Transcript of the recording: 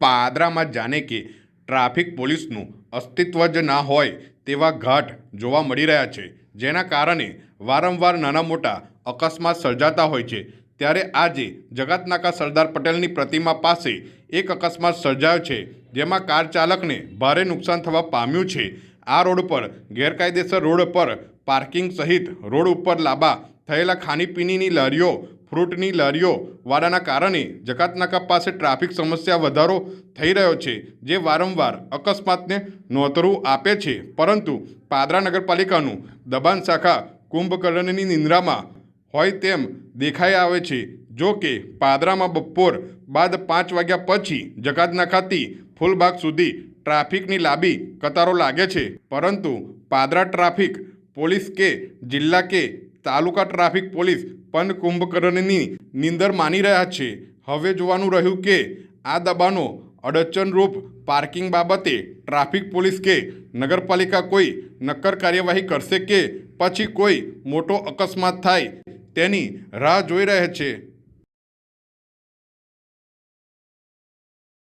પાદરામાં જાણે કે ટ્રાફિક પોલીસનું અસ્તિત્વ જ ના હોય તેવા ઘાટ જોવા મળી રહ્યા છે, જેના કારણે વારંવાર નાના મોટા અકસ્માત સર્જાતા હોય છે. ત્યારે આજે જગતનાકા સરદાર પટેલની પ્રતિમા પાસે એક અકસ્માત સર્જાયો છે, જેમાં કાર ચાલકને ભારે નુકસાન થવા પામ્યું છે. આ રોડ પર, ગેરકાયદેસર રોડ પર પાર્કિંગ સહિત રોડ ઉપર લાંબા થયેલા ખાણીપીણીની લારીઓ ફ્રૂટની લારીઓ વાળાના કારણે જકાતનાકા પાસે ટ્રાફિક સમસ્યા વધારો થઈ રહ્યો છે, જે વારંવાર અકસ્માતને નોતરું આપે છે. પરંતુ પાદરા નગરપાલિકાનું દબાણ શાખા કુંભકર્ણની નિંદ્રામાં હોય તેમ દેખાઈ આવે છે. જો કે પાદરામાં બપોર બાદ પાંચ વાગ્યા પછી જકાતનાકાથી ફૂલબાગ સુધી ટ્રાફિકની લાંબી કતારો લાગે છે. પરંતુ પાદરા ટ્રાફિક પોલીસ કે જિલ્લા કે તાલુકા ટ્રાફિક પોલીસ પણ કુંભકર્ણની નિંદર માની રહ્યા છે. હવે જોવાનું રહ્યું કે આ દબાણો અડચણરૂપ પાર્કિંગ બાબતે ટ્રાફિક પોલીસ કે નગરપાલિકા કોઈ નક્કર કાર્યવાહી કરશે કે પછી કોઈ મોટો અકસ્માત થાય તેની રાહ જોઈ રહે છે.